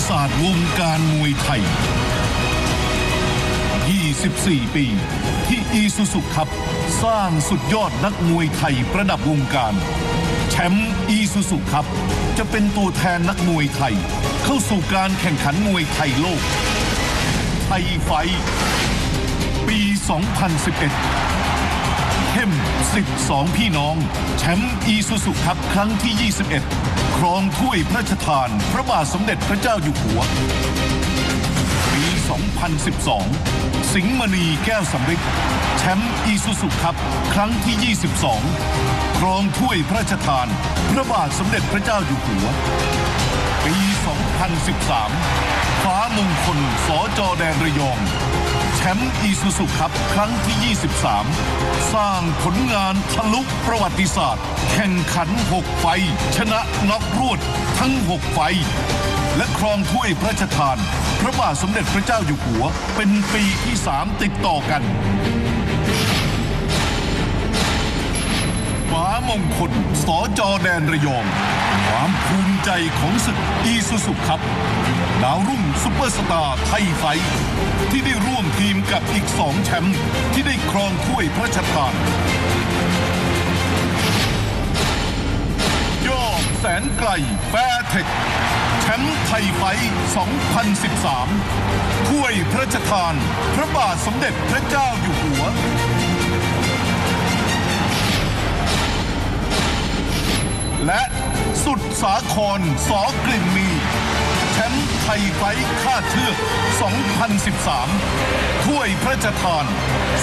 ติศาสตร์วงการมวยไทย 24 ปี ที่อีซูซุครับ สร้างสุดยอดนักมวยไทยประดับวงการ แชมป์อีซูซุครับ จะเป็นตัวแทนนักมวยไทย เข้าสู่การแข่งขันมวยไทยโลก ไทยไฟ ปี 2011 เข้ม 12 พี่น้อง แชมป์อีซูซุครับครั้งที่ 21 ครองถ้วยพระราชทาน พระบาทสมเด็จพระเจ้าอยู่หัว ปี 2012 สิงห์มณีแก้วสำริดแชมป์อีซูซุครับครั้งที่ 22 ครองถ้วยพระราชทาน พระบาทสมเด็จพระเจ้าอยู่หัว ปี 2013 ฟ้ามงคลสอจอแดนระยอง แชมป์อีซูซุครับครั้งที่ 23 สร้างผลงานทะลุประวัติศาสตร์ แข่งขัน 6 ไฟ ชนะน็อกรวดทั้ง 6 ไฟ และครองถ้วยพระราชทาน พระบาทสมเด็จพระเจ้าอยู่หัว เป็นปีที่ 3 ติดต่อกัน ฟ้ามงคลสอจอแดนระยอง ความภูมิใจของศึกอีซูซุครับดาวรุ่งซุปเปอร์สตาร์ไทยไฟ ที่ได้ร่วมทีมกับอีกสองแชมป์ที่ได้ครองถ้วยพระราชทานยอดแสนไกลแฟร์เทคแชมป์ไทยไฟ 2013 ถ้วยพระราชทาน พระบาทสมเด็จพระเจ้าอยู่หัว สุดสาครสอกลิ่นมีแชมป์ไทยไฟค่าเชือก 2013 ถ้วยพระราชทาน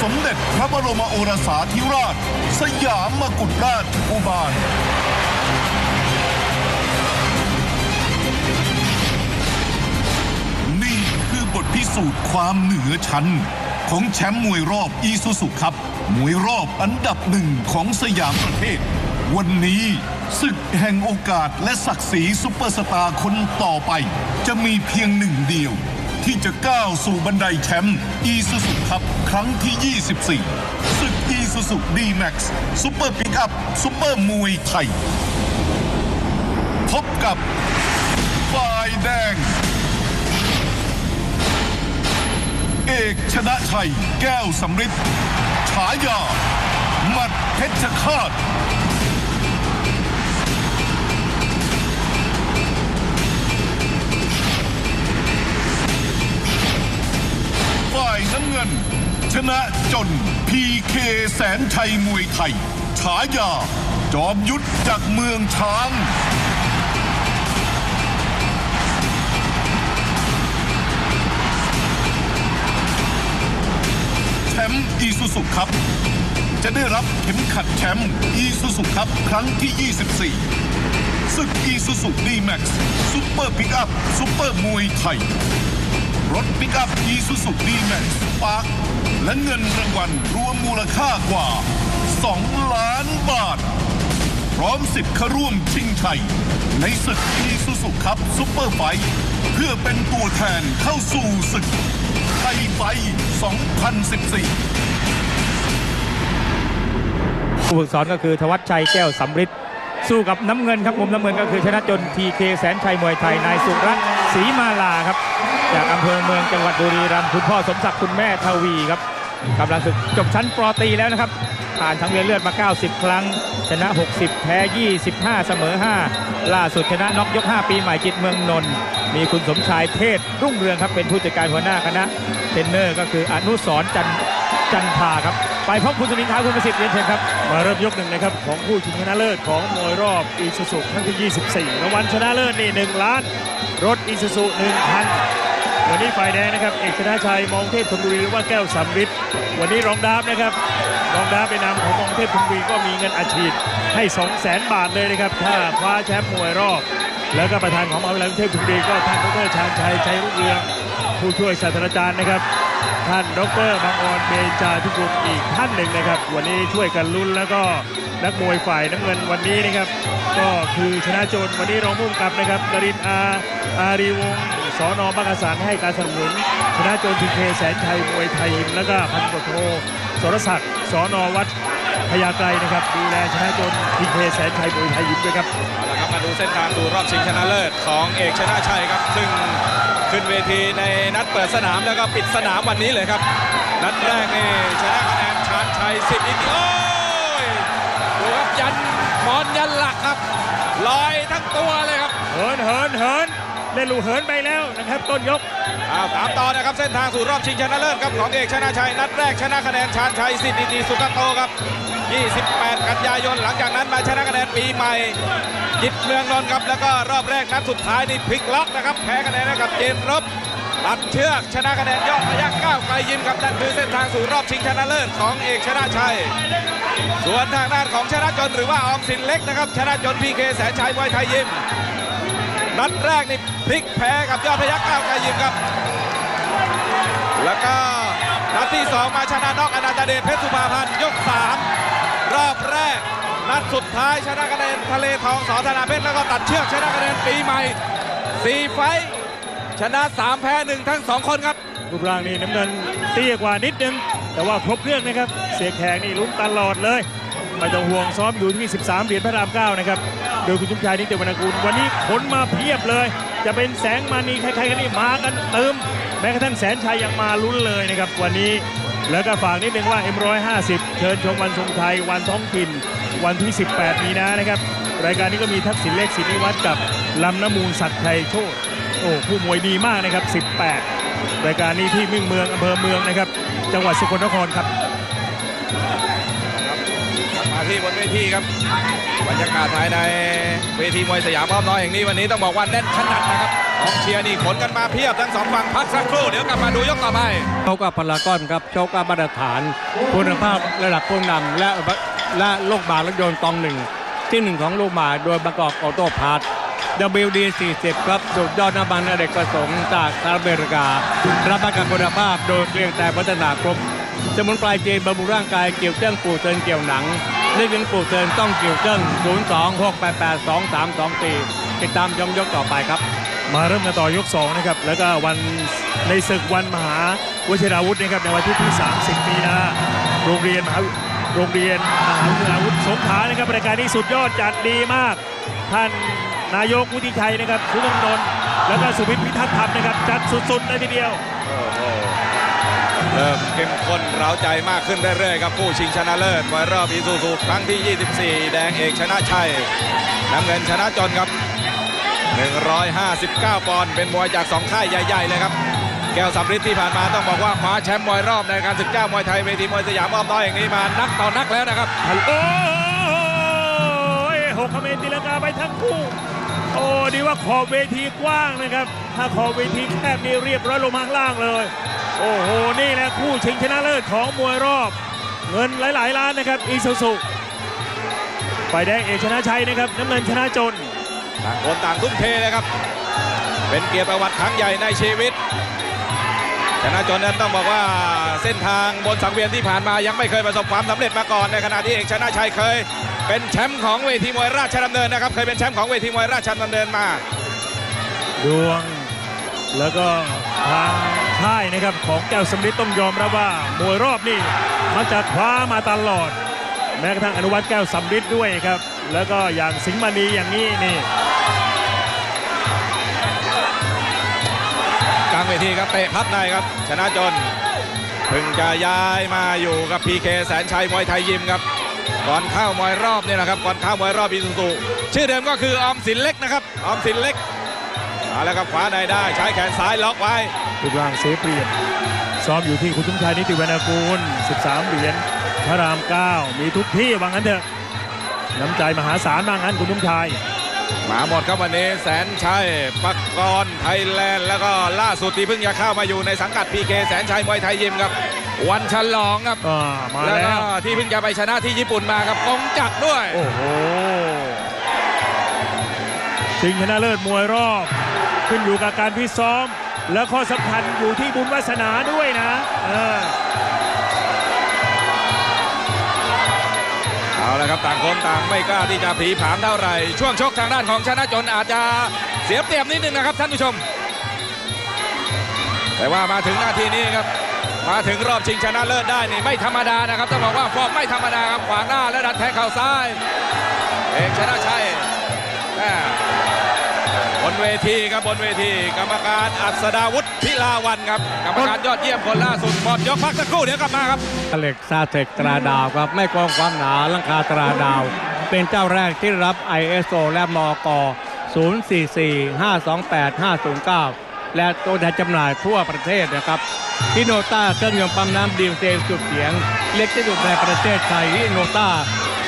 สมเด็จพระบรมโอรสาธิราช สยามมกุฎราชอุบาลนี่คือบทพิสูจน์ความเหนือชั้น ของแชมป์มวยรอบอีซูซุครับ มวยรอบอันดับหนึ่งของสยามประเทศ วันนี้ ศึกแห่งโอกาสและศักดิ์ศรีซุปเปอร์สตาร์คนต่อไป จะมีเพียงหนึ่งเดียว ที่จะก้าวสู่บันไดแชมป์อีซูซุครับครั้งที่ 24 ศึกอีซูซุดีแม็กซ์ซุปเปอร์ปิกอัพซุปเปอร์มวยไทย พบกับฝ่ายแดง เอกชนะชัย แก้วสำริดฉายา หมัดเพชรฆาตำเงิน ชนะจนพีเคแสนชัยมวยไทย ฉายา จอมยุทธจากเมืองช้าง แชมป์อีซูซุครับ จะได้รับเข็มขัดแชมป์อีซูซุครับครั้งที่ 24ศึกอีซูซุดีแม็กซ์ซุปเปอร์ปิกอัพซุปเปอร์มวยไทย รถปิกอัพอีซูซุดีแม็กซ์ ปาร์คและเงินรางวัลรวมมูลค่ากว่า 2 ล้านบาท พร้อมสิทธิ์เข้าร่วมชิงชัย ในศึกอีซูซุครับซุปเปอร์ไฟเพื่อเป็นตัวแทนเข้าสู่ศึกไทยไฟ 2014ผู้ฝึกสอนก็คือธวัชชัยแก้วสำริดสู้กับน้ำเงินครับมุมน้ำเงินก็คือชนะจนทีเคแสนชัยมวยไทยนายสุรัตน์ รีมาลาครับ จากอำเภอเมืองจังหวัดบุรีรัมย์คุณพ่อสมศักดิ์คุณแม่ทวีครับกำลังศึกจบชั้นปรตีแล้วนะครับ ผ่านทั้งเวียนเลือดมา 90 ครั้ง ชนะ 60 แพ้ 25 เสมอ 5 ล่าสุดชนะน็อกยก 5 ปีใหม่จิตเมืองนนท์มีคุณสมชายเทศรุ่งเรืองครับ เป็นผู้จัดการหัวหน้าคณะเทรนเนอร์ก็คืออนุสรณ์จันจันทาครับ ไปพบคุณสมิงขาคุณประสิทธิ์เรียนเชิญครับ มาเริ่มยกหนึ่งนะครับ ของผู้ชิงชนะเลิศของมวยรอบอีซูซุครั้งที่ 24รางวัลชนะเลิศนี่1ล้าน รถอีซูซุ1คันวันนี้ฝ่ายแดงนะครับเอกชนะชัยมองเทพธนบุรีหรือว่าแก้วสำริดวันนี้รองดาบนะครับรองดาบเป็นนามของมองเทพธนบุรีก็มีเงินอาชีพให้ 2 0 0 0 0 0บาทเลยนะครับถ้าคว้าแชมป์มวยรอบ แล้วก็ประธานของมหาวิทยาลัยกรุงเทพธนบุรีก็ท่านดรชาญชัยชัยรุ่งเรืองผู้ช่วยศาสตราจารย์นะครับ ท่านดรบางออนเบญจาธิกุลอีกท่านหนึ่งนะครับ วันนี้ช่วยกันลุ้นแล้วก็นักมวยฝ่ายน้ำเงินวันนี้นะครับ ก็คือชนะโจรวันนี้รองผู้กำกับนะครับนรินอาอารีวงสอนอมักกะสันให้การสนับสนุนชนะโจรทีเคแสนชัยมวยไทยยิมแล้วก็พันตโทสรศักดิ์สอนอวัดพยาไกรนะครับดูแลชนะโจนพีเคแสนชัยมวยไทยยิมด้วยครับเอาละครับมาดูเส้นทางสู่รอบชิงชนะเลิศของเอกชนะชัยครับ ซึ่งขึ้นเวทีในนัดเปิดสนามแล้วก็ปิดสนามวันนี้เลยครับ นัดแรกนี่ชนะคะแนนชาญชัยสิทธิ์อินโอ้ยดูครับยัน มอนยันหลักครับลอยทั้งตัวเลยครับเหินเหินเหินเล่นลูกเหินไปแล้วนะครับต้นยกเอาตามต่อนะครับเส้นทางสู่รอบชิงชนะเลิศครับของเอกชนะชัยนัดแรกชนะคะแนนชาญชัยสิทธิ์อินดีสุกโตครับ 28 กันยายนหลังจากนั้นมาชนะคะแนนปีใหม่ยิดเมืองนนท์ครับแล้วก็รอบแรกนัดสุดท้ายนี่พลิกล็อกนะครับแพ้คะแนนให้กับเจนรบ ตัดเชือกชนะคะแนนยอดพยักก้าวไกลยิมครับนั่นคือเส้นทางสู่รอบชิงชนะเลิศของเอกชนะชัย ส่วนทางด้านของชนะจนหรือว่าออมสินเล็กนะครับ ชนะจนพีเคแสนชัยมวยไทยยิมนัดแรกนี่พลิกแพ้กับยอดพยักก้าวไกลยิมครับ แล้วก็นัดที่ 2 มาชนะนอกอนันตเดชเพชรสุภาพันธ์ยก 3 รอบแรก นัดสุดท้ายชนะคะแนนทะเลทองสอธนาเพชรแล้วก็ตัดเชือกชนะคะแนนปีใหม่4ไฟ ชนะ 3 แพ้ 1 ทั้ง 2 คนครับรูปร่างนี่น้ำเงินเตี้ยกว่านิดนึง แต่ว่าครบเครื่องนะครับ เสียแขกนี่ลุ้นตลอดเลย ไม่ต้องห่วงซ้อมอยู่ที่ 13 เหรียญพระราม 9 นะครับ โดยคุณชุมชายนิติวรรณกูลวันนี้ขนมาเพียบเลย จะเป็นแสงมานีใครๆกันนี่มากันเติม แม้กระทั่งแสนชัยยังมาลุ้นเลยนะครับวันนี้แล้วก็ฝากนิดนึงว่า M150 เชิญชมวันทรงไทยวันท้องถิ่น วันที่ 18 มีนานะครับ รายการนี้ก็มีทักษิณเลขสิทธิวัฒน์กับลำน้ำมูลสัตย์ชัยโชต โอ้ผู้มวยดีมากนะครับ 18 รายการนี้ที่มิ่งเมืองอำเภอเมืองนะครับ จังหวัดสกลนครครับมาที่บนเวทีครับบรรยากาศภายในเวทีมวยสยามอ้อมน้อยแห่งนี้วันนี้ต้องบอกว่าแน่นขนาดนะครับกองเชียร์นี่ขนกันมาเพียบทั้งสองฝั่งพักสักครู่เดี๋ยวกลับมาดูยกต่อไปโชคกับพารากอนครับโชคกับมาตรฐานคุณภาพระดับผู้นำและและลูกบาศก์รถยนต์ตองหนึ่งที่หนึ่งของลูกบาศก์โดยประกอบออโต้พาร์ท WD 40 ครับสุดยอดน้ำมันอเนกประสงค์จากสหรัฐอเมริกา รับประกันคุณภาพโดยเรียงแต่พัฒนาครบสมุนไพรจีนบำรุงร่างกายเกี่ยวเจ้งปูเทินเกี่ยวหนังเรื่องปูเทินต้องเกี่ยวเจ้ง026882324 ติดตามชมยกต่อไปครับ มาเริ่มกันต่อยก 2 นะครับ แล้วก็วันในศึกวันมหาวชิราวุธนะครับในวันที่ที่ 30 มีนาโรงเรียนมหาโรงเรียนมหาวิทยาลัยวุฒิสงขลานะครับรายการนี้สุดยอดจัดดีมาก ท่าน นายกวุฒิชัยนะครับสุนทรนนท์แล้วก็สุวิทย์พิทักษ์ธรรมนะครับจัดสุดๆเลยทีเดียวโอ้โหเริ่มเข้มข้นเร้าใจมากขึ้นเรื่อยๆครับผู้ชิงชนะเลิศมวยรอบอีซูซูครั้งที่ 24 แดงเอกชนะชัยน้ำเงินชนะจนครับ 159 ปอนด์เป็นมวยจากสองค่ายใหญ่ๆเลยครับ แก้วสำริดที่ผ่านมาต้องบอกว่าคว้าแชมป์มวยรอบในการศึกเจ้ามวยไทยเวทีมวยสยามอ้อมน้อยอย่างนี้มานักต่อนักแล้วนะครับโอ้ยหกคอมเมนต์ตีลังกาไปทั้งคู่ โอ้ดีว่าขอบเวทีกว้างนะครับ ถ้าขอบเวทีแคบนี่เรียบร้อยลงมาข้างล่างเลย โอ้โห นี่แหละคู่ชิงชนะเลิศของมวยรอบ เงินหลาย ๆ ล้านนะครับ อีซูซุฝ่ายแดงเอกชนะชัยนะครับ น้ำเงินชนะจน ต่างคนต่างทุ่มเทเลยครับ เป็นเกียรติประวัติครั้งใหญ่ในชีวิต ชนะจนนั้นต้องบอกว่าเส้นทางบนสังเวียนที่ผ่านมายังไม่เคยประสบความสำเร็จมาก่อนในขณะที่เอกชนะชัยเคย เป็นแชมป์ของเวทีมวยราชดำเนินนะครับ เคยเป็นแชมป์ของเวทีมวยราชดำเนินมา ดวงแล้วก็ทางค่ายนะครับของแก้วสำลิดต้องยอมรับว่ามวยรอบนี่มักจะคว้ามาตลอด แม้กระทั่งอนุวัฒน์แก้วสำลิดด้วยครับ แล้วก็อย่างสิงห์มณีอย่างนี้นี่กลางเวทีครับเตะพับในครับ ชนะจนเพิ่งจะย้ายมาอยู่กับพีเคแสนชัยมวยไทยยิมครับ ก่อนเข้ามวยรอบเนี่ยนะครับก่อนเข้ามวยรอบอีซูซูชื่อเดิมก็คือออมสินเล็กนะครับออมสินเล็กเอาแล้วครับขวาในได้ใช้แขนซ้ายล็อกไว้รูปร่างเสียเปรียบซ้อมอยู่ที่คุณสมชายนิติวรรณกูล 13 เหรียญพระราม 9 มีทุกที่ว่างั้นเถอะน้ำใจมหาศาลว่างั้นคุณสมชายมาหมดครับวันนี้แสนชัยปักกรไทยแลนด์แล้วก็ล่าสุดที่เพิ่งจะเข้ามาอยู่ในสังกัดพีเคแสนชัยมวยไทยยิมครับ วันฉลองครับอ่ามาแล้วแล้ก็วที่เพิ่งจะไปชนะที่ญี่ปุ่นมาครับกงจักรด้วย โอ้โหชิงชนะเลิศมวยรอบ ขึ้นอยู่กับการพิตซ้อม และข้อสำคัญอยู่ที่บุญวาสนาด้วยนะเออเอาละครับต่างคนต่างไม่กล้าที่จะผีผามเท่าไหร่ ช่วงชกทางด้านของชนะจนอาจจะเสียเปรียบนิดนึงนะครับท่านผู้ชม แต่ว่ามาถึงหน้าที่นี้ครับ มาถึงรอบชิงชนะเลิศได้นี่ไม่ธรรมดานะครับต้องบอกว่าฟอร์มไม่ธรรมดาครับขวางหน้าและดันแทงเข่าซ้ายเอกชนะชัยบนเวทีครับบนเวที กรรมการอัศดาวุฒิพิลาวันครับกรรมการยอดเยี่ยมคนล่าสุดหมดยกพักสักครู่เดี๋ยวกลับมาครับเหล็กซาเทคตราดาวครับไม่กองความหนาลังคาตราดาว เป็นเจ้าแรกที่รับ ISO และมก044 528 509 และตัวแทนจำหน่ายทั่วประเทศนะครับ ที่โนต้าเครื่องยนต์ปั๊มน้ำดีเซลสุดเสียง เล็กที่สุดในประเทศไทยที่โนต้า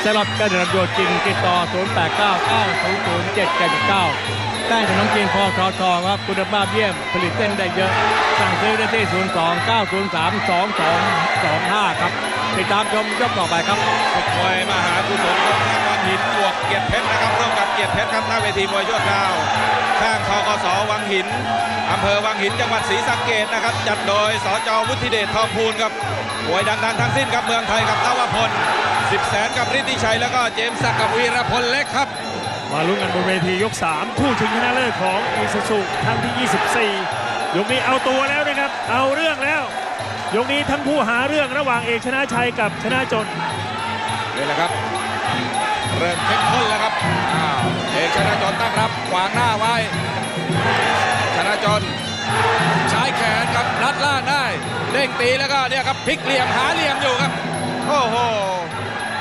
สำหรับการรับโยนจริงติดต่อ 089900779แป้งขนมจีนพอทอทอครับคุณภาพเยี่ยมผลิตเส้นได้เยอะ สั่งซื้อได้ที่ 029032225 ครับ ติดตามชมยกต่อไปครับศึกมวยมหากุศลของทางวังหินบวกเกียรติเพชรนะครับร่วมกับเกียรติเพชรครับหน้าเวทีมวยชั่วคราวข้างทกสวังหินอำเภอวังหินจังหวัดศรีสะเกดนะครับ จัดโดยสจวุฒิเดชทองพูนครับมวยดังๆทั้งสิ้นครับเมืองไทยกับนวพล10แสนกับฤทธิชัยแล้วก็เจมส์ศักดิ์กับวีรพลเล็กครับ มาลุ้นกันบนเวทียก 3 คู่ชิงชนะเลิศของอีซูซูครั้งที่ 24 ยกนี้เอาตัวแล้วนะครับ เอาเรื่องแล้ว ยกนี้ทั้งคู่หาเรื่องระหว่างเอกชนะชัยกับชนะจนนี่แหละครับ เริ่มเข้มข้นแล้วครับอ้าวเอกชนะจนตั้งรับ ขวางหน้าไว้ ชนะจนใช้แขนครับรัดล่างได้เด้งตีแล้วก็เนี่ยครับพลิกเหลี่ยมหาเหลี่ยมอยู่ครับโอ้โห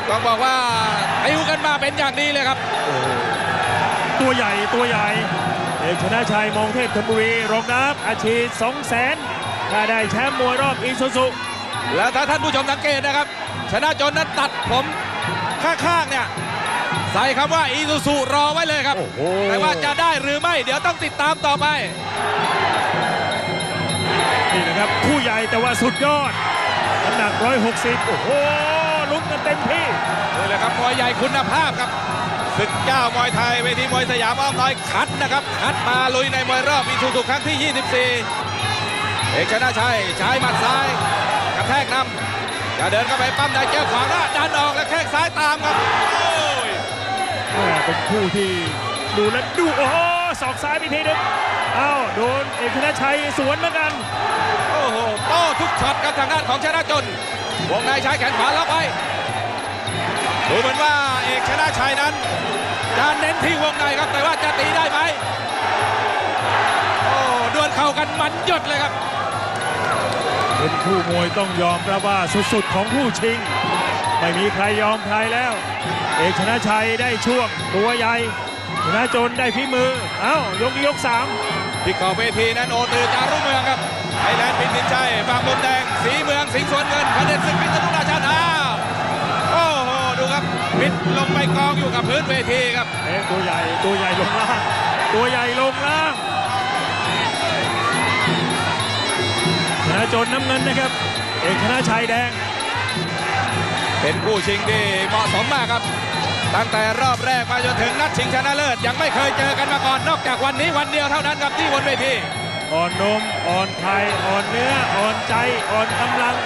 ต้องบอกว่าติวกันมาเป็นอย่างดีเลยครับตัวใหญ่ตัวใหญ่เอกชนะชัยมองเทพธนบุรีรองนับอาชีพ2 0 0 0 0 0 ถ้าได้แชมป์มวยรอบอีซูซูแล้วถ้าท่านผู้ชมสังเกตนะครับ ชนะจนนั้นตัดผมข้างๆเนี่ยใส่คำว่าอีซูซูรอไว้เลยครับ แต่ว่าจะได้หรือไม่ เดี๋ยวต้องติดตามต่อไป นี่นะครับคู่ใหญ่แต่ว่าสุดยอดน้ำหนัก 160 โอ้โหลุ้นกันเต็มที่นี่แหละครับมวยใหญ่คุณภาพครับศึกเจ้ามวยไทยเวทีมวยสยามอ้อมน้อยคัดนะครับ คัดมาลุยในมวยรอบอีทูทุกครั้งที่ 24เอกชนะชัยใช้หมัดซ้ายกระแทกนำจะเดินเข้าไปปั้มได้เจ้าขวางหน้าดันออกและแข้งซ้ายตามครับโอ้ยแม่เป็นคู่ที่ดูแล้วดูโอ้โหศอกซ้ายไปทีนึงอ้าวโดนเอกชนะชัยสวนเหมือนกันโอ้โหโต้ทุกช็อตกับทางด้านของชนะจนวงในใช้แขนขวาล็อกไว้ดูเหมือนว่าเอกชนะชัยนั้นจะเน้นที่วงในครับแต่ว่าจะตีได้ไหมโอ้ดวลเข่ากันมันหยดเลยครับ เป็นคู่มวยต้องยอมรับว่าสุดๆ ของผู้ชิง ไม่มีใครยอมใครแล้ว เอกชนะชัยได้ช่วงตัวใหญ่ชนะจนได้ฝีมือ เอ้ายกนี้ยกสามที่ขอบเวทีนั้นโอตือจารุเมืองครับไทยแลนด์พินสินชัยบางมุมแดง สีเมือง สิงห์สวนเงินพระเด็จศึกพิษณุราชาอ้าวโอ้โหดูครับพิษลงไปกองอยู่กับพื้นเวทีครับเอ๊ะตัวใหญ่ตัวใหญ่ลงล่างตัวใหญ่ลงล่าง จนน้ำเงินนะครับ เอกชนะชัยแดง เป็นคู่ชิงที่เหมาะสมมากครับ ตั้งแต่รอบแรกมาจนถึงนัดชิงชนะเลิศยังไม่เคยเจอกันมาก่อนนอกจากวันนี้วันเดียวเท่านั้นครับที่บนเวทีอ่อนนมอ่อนไข่อ่อนเนื้ออ่อนใจอ่อนกำลัง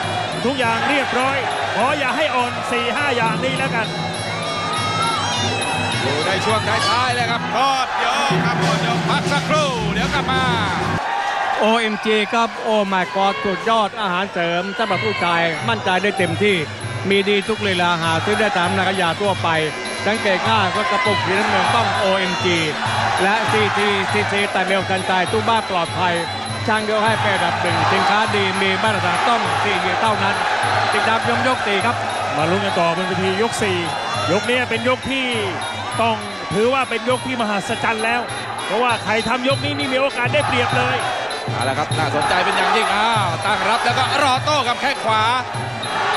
ทุกอย่างเรียบร้อยขออย่าให้อ่อน 4 5 อย่างนี้แล้วกันอยู่ในช่วงท้ายๆเลยครับทอดโยกครับทอดโยกพักสักครู่ เดี๋ยวกลับมา OMG ครับโอ้ my god สุดยอดอาหารเสริมสำหรับผู้ชายมั่นใจได้เต็มที่ มีดีทุกเวลาหาซื้อได้ตามนาฬิกาทั่วไป สังเกตค่าก็กระปุกสีน้ำเงินต้อง OMG และ CT CT แต่เร็วทันใจตู้บ้าปลอดภัยช่างเดียวให้เป็นดับหนึ่งสินค้าดีมีมาตรฐานต้องสี่เดียวเท่านั้น ติดตามยมยกตีครับ มาลุ้นกันต่อบนเวทียก 4 ยกนี้เป็นยกที่ต้องถือว่าเป็นยกที่มหัศจรรย์แล้ว เพราะว่าใครทำยกนี้นี่มีโอกาสได้เปรียบเลย เอาละครับน่าสนใจเป็นอย่างยิ่งอ้าวตั้งรับแล้วก็รอโต้กับแข้งขวา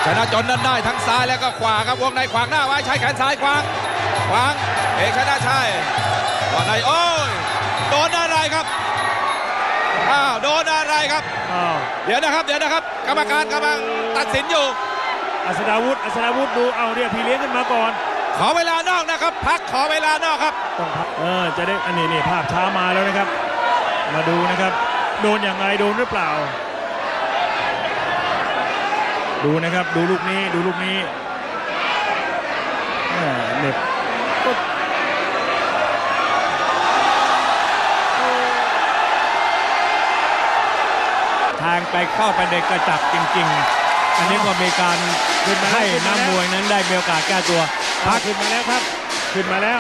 ชนะจนนั้นได้ทั้งซ้ายแล้วก็ขวาครับวงในขวางหน้าไว้ใช้แขนซ้ายขวางขวางเอกชนะชัยก่อนในโอ้ยโดนอะไรครับอ้าวโดนอะไรครับอ้าวเดี๋ยวนะครับเดี๋ยวนะครับ กรรมการกำลังตัดสินอยู่อัศดาวุธอัศดาวุธดูเอาเรียกพี่เลี้ยงขึ้นมาก่อน ขอเวลานอกนะครับ พักขอเวลานอกครับต้องพักเออจะได้อันนี้นี่ภาพช้ามาแล้วนะครับ มาดูนะครับ โดนอย่างไรโดนหรือเปล่า ดูนะครับดูลูกนี้ดูลูกนี้แหม่เหน็บก็ทงไปเข้าไปในกระจับจริง ๆ อันนี้ก็มีการขึ้นมาให้ขึ้นมานักแล้วมวยนั้นได้มีโอกาสแก้ตัวพัพักกขึ้นมาแล้วครับ ขึ้นมาแล้ว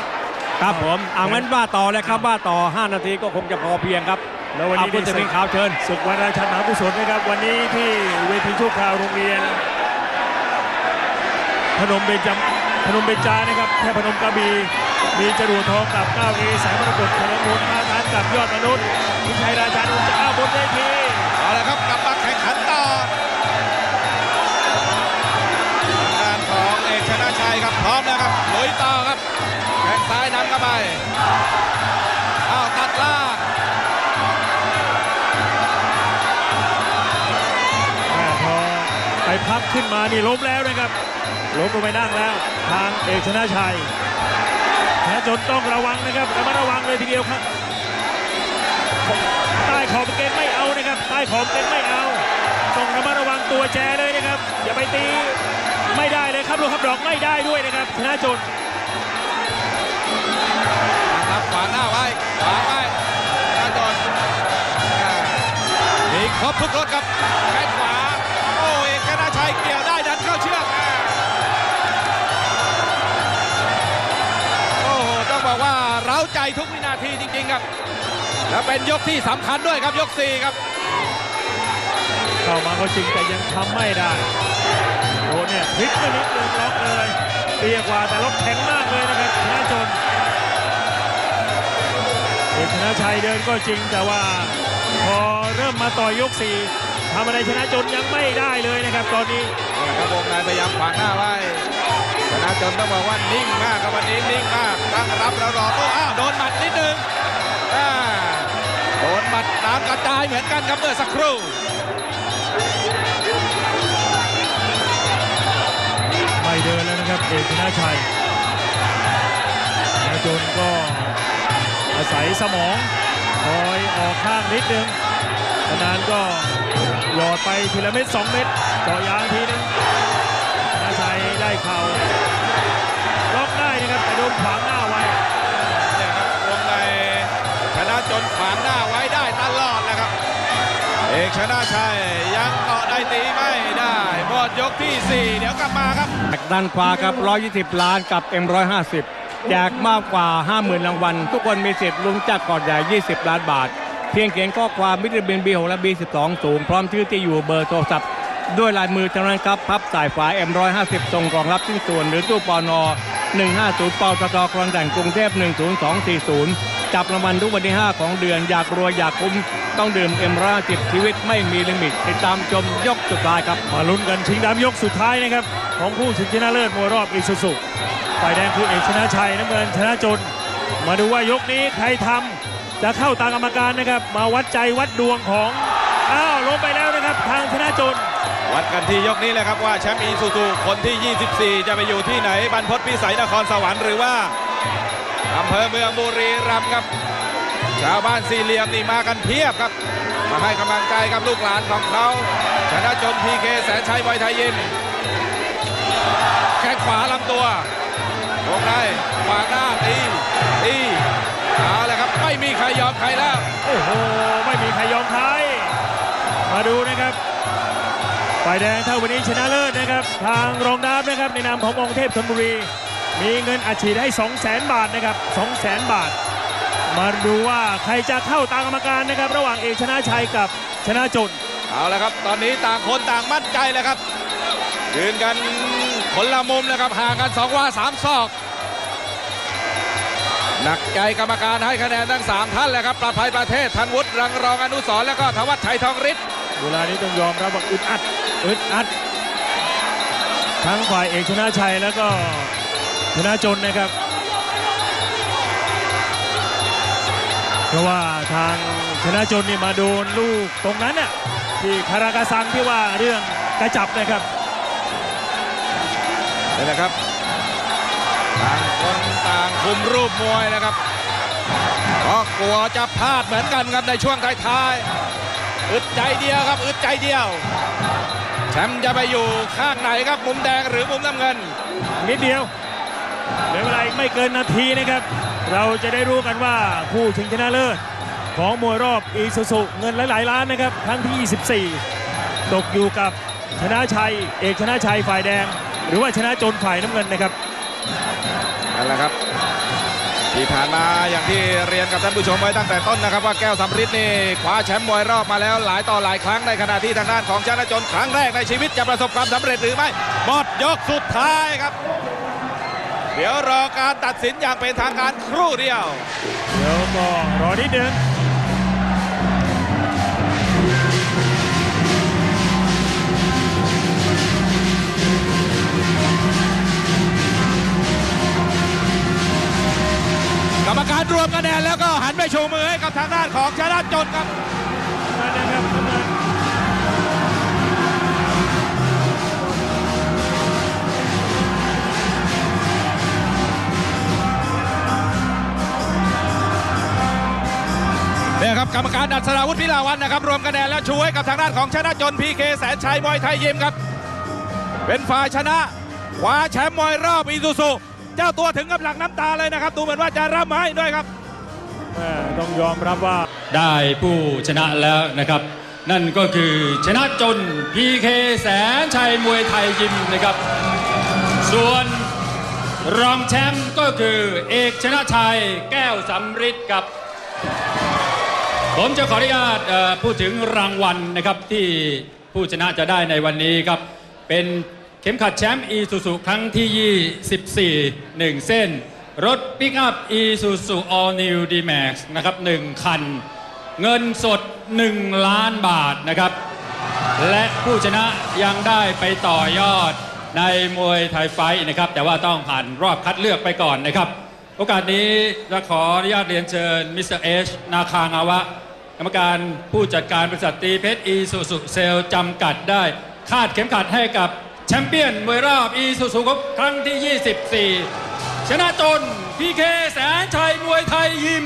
ครับผมเอางั้นว่าต่อเลยครับว่าต่อ 5 นาทีก็คงจะพอเพียงครับ แล้ววันเอานี้คุณนี่สมิงขาวเชิญศึกวันราชมหากุศลนะครับ วันนี้ที่เวทีชั่วคราวโรงเรียน พนมเบญจพนมเบญจานะครับแค่พนมกระบี่มีจรวดทองกับก้าวเอสายมรกตพลมลมาทานกับยอดมนุษย์พิชัยราชานุจะอ้าวบนเวทีเอาละครับกลับมาแข่งขันต่อทางด้านของเอกชนะชัยครับพร้อมแล้วครับลุยต่อครับแข้งซ้ายนำเข้าไป ขึ้นมานี่ล้มแล้วนะครับล้มลงไปนั่งแล้ว ทางเอกชนะชัยแพ้จนต้องระวังนะครับระมัดระวังเลยทีเดียวครับ ใต้ขอบกางเกงไม่เอานะครับ ใต้ขอบกางเกงไม่เอา ต้องระมัดระวังตัวแจเลยนะครับ อย่าไปตีไม่ได้เลยครับลูกครับดอกไม่ได้ด้วยนะครับชนะจนนะครับขวางหน้าไว้ขวางไว้ชนะจนมีครบทุกรถครับแข้งขวา อ้เอกชนะชัยเกี่ยวได้ดันเข้าเชือกโอ้โหต้องบอกว่าเร้าใจทุกวินาทีจริง ๆ ครับ แล้วเป็นยกที่สำคัญด้วยครับยกสี่ครับ เข้ามาก็จริงแต่ยังทำไม่ได้โดนเนี่ยพลิกไปนิดนึงล็อกเลยเตียกว่าแต่ล็อกแข็งมากเลยนะครับชนะจนเอกชนะชัยเดินก็จริงแต่ว่าพอเริ่มมาต่อยยกสี่ ทำอะไรชนะจนยังไม่ได้เลยนะครับตอนนี้นี่ครับวงในพยายามขวางหน้าไว้ชนะจนต้องบอกว่านิ่งมากครับวันนี้นิ่งมากตั้งรับแล้วรอโต้อ้าวโดนหมัดนิดนึงอ่าโดนหมัดน้ำกระจายเหมือนกันครับเมื่อสักครู่ไม่เดินแล้วนะครับเอกชนะชัยชนะจนก็อาศัยสมองคอยออกข้างนิดนึง นานๆก็หยอดไปทีละเม็ดสองเม็ดเจาะยางทีนึงชนะชัยได้เข่าล็อกได้นะครับแต่โดนขวางหน้าไว้เนี่ยครับวงในชนะจนขวางหน้าไว้ได้ตลอดนะครับ เอกชนะชัยยังเกาะได้ตีไม่ได้หมดยกที่ 4 เดี๋ยวกลับมาครับแจกด้านขวาครับ 120 ล้านกับ M150 แจกมากกว่า 50,000รางวัลทุกคนมีสิทธิ์ลุ้นจักรกอดใหญ่ 20 ล้านบาท เพียงเขียนข้อความมิตรบิน B6 และ B12 สูง พร้อมชื่อที่อยู่เบอร์โทรศัพท์ ด้วยลายมือเท่านั้นครับ พับสายฝา M150 ส่งรองรับชิ้นส่วน หรือตู้ปอนอ150ปตทคลองแต่งกรุงเทพ10240 จับรางวัลทุกวันที่ 5 ของเดือน อยากรวยอยากคุ้ม ต้องดื่ม M150 ชีวิตไม่มีลิมิต ติดตามชมยกสุดท้ายครับ มาลุ้นกันชิงดำยกสุดท้ายนะครับ ของผู้ชิงชนะเลิศมวยรอบอีซูซุฝ่ายแดงคือเอกชนะชัยน้ำเงินชนะจน มาดูว่ายกนี้ใครทำ จะเข้าตากรรมการนะครับ มาวัดใจวัดดวงของ อ้าวลงไปแล้วนะครับ ทางชนะจน วัดกันที่ยกนี้เลยครับว่าแชมป์อีซูซูคนที่ 24 จะไปอยู่ที่ไหนบรรพตพิสัยนครสวรรค์หรือว่าอำเภอเมืองบุรีรัมย์ครับ ชาวบ้านสี่เหลี่ยมนี่มากันเพียบครับ มาให้กำลังใจกับลูกหลานของเขาชนะจนพีเคแสนชัยไวยไทยยินแข้งขวาลำตัววงในขวางหน้าตีตี ม่มีใครยอมใครแล้ว โอ้โห ไม่มีใครยอมใคร มาดูนะครับฝ่ายแดงเท่าวันนี้ชนะเลิศนะครับ ทางรองน้ำนะครับในนามขององค์เทพธนบุรี มีเงินอัดฉีดให้ 2 0 0 0 0 0บาทนะครับ2 0 0 0 0 0บาท มาดูว่าใครจะเข้าตามกรรมการนะครับ ระหว่างเอกชนะชัยกับชนะจนเอาละครับ ตอนนี้ต่างคนต่างมั่นใจเลยครับยืนกันคนละมุมเลยครับห่างกันสองว่าสามศอก หนักใจกรรมการให้คะแนนทั้ง 3 ท่านเลยครับประภัยประเทศธันวุฒิรังรองอนุสรณ์แล้วก็ธวัชชัยทองฤทธิ์เวลานี้ต้องยอมรับว่าอึดอัดอึดอัด ทั้งฝ่ายเอกชนะชัยแล้วก็ชนะจนนะครับ เพราะว่าทางชนะจนนี่มาโดนลูกตรงนั้นน่ะที่คารากาซังที่ว่าเรื่องกระจับนะครับนี่นะครับต่าง คนต่างคุมรูปมวยนะครับก็กลัวจะพลาดเหมือนกันครับในช่วงท้ายๆอึดใจเดียวครับอึดใจเดียวแชมป์จะไปอยู่ข้างไหนครับมุมแดงหรือมุมน้ำเงิน นิดเดียวเหลือเวลาอีกไม่เกินนาทีนะครับ เราจะได้รู้กันว่าผู้ชิงชนะเลิศของมวยรอบอีซูซุเงินหลายๆล้านนะครับครั้งที่ 24 ตกอยู่กับชนะชัย เอกชนะชัยฝ่ายแดง หรือว่าชนะจนฝ่ายน้ำเงินนะครับ นแหละครับ ที่ผ่านมาอย่างที่เรียนกับท่านผู้ชมไว้ตั้งแต่ต้นนะครับ ว่าแก้วสำริดนี่คว้าแชมป์มวยรอบมาแล้วหลายต่อหลายครั้งในขณะที่ทางด้านของชนะจนครั้งแรกในชีวิตจะประสบความสำเร็จหรือไม่หมดยกสุดท้ายครับ เดี๋ยวรอการตัดสินอย่างเป็นทางการครู่เดียว เดี๋ยวมองรอนิดนึง กรรมการรวมคะแนนแล้วก็หันไปชูมือให้กับทางด้านของชนะจนครับเนี่ยครับกรรมการดัชราวุฒิพิลาวันนะครับ รวมคะแนนแล้วชูให้กับทางด้านของชนะจนพีเคแสนชัยมวยไทยยิมครับ เป็นฝ่ายชนะคว้าแชมป์มวยรอบอีซูซุ เจ้าตัวถึงกับหลังน้ำตาเลยนะครับ ดูเหมือนว่าจะรับไม้ด้วยครับแม่ต้องยอมรับว่าได้ผู้ชนะแล้วนะครับ นั่นก็คือชนะจน PK แสนชัยมวยไทยยิมนะครับ ส่วนรองแชมป์ก็คือเอกชนะชัยแก้วสำริดครับ ผมจะขออนุญาตเอ่อพูดถึงรางวัลนะครับที่ผู้ชนะจะได้ในวันนี้ครับ เป็นเข็มขัดแชมป์อีซูซูครั้งที่ 24 1 เส้น รถปิกอัพอีซูซู All New D-Max นะครับ 1 คัน เงินสด 1 ล้านบาทนะครับ และผู้ชนะยังได้ไปต่อยอดในมวยไทยไฟท์นะครับ แต่ว่าต้องผ่านรอบคัดเลือกไปก่อนนะครับ โอกาสนี้จะขออนุญาตเรียนเชิญมิสเตอร์เอชนาคางาวะ กรรมการผู้จัดการบริษัทตีเพชรอีซูซูเซลจำกัดได้คาดเข็มขัดให้กับ แชมเปี้ยนมวยราบอีสุสุครบครั้งที่ 24 ชนะจนพีเคแสนชัยมวยไทยยิม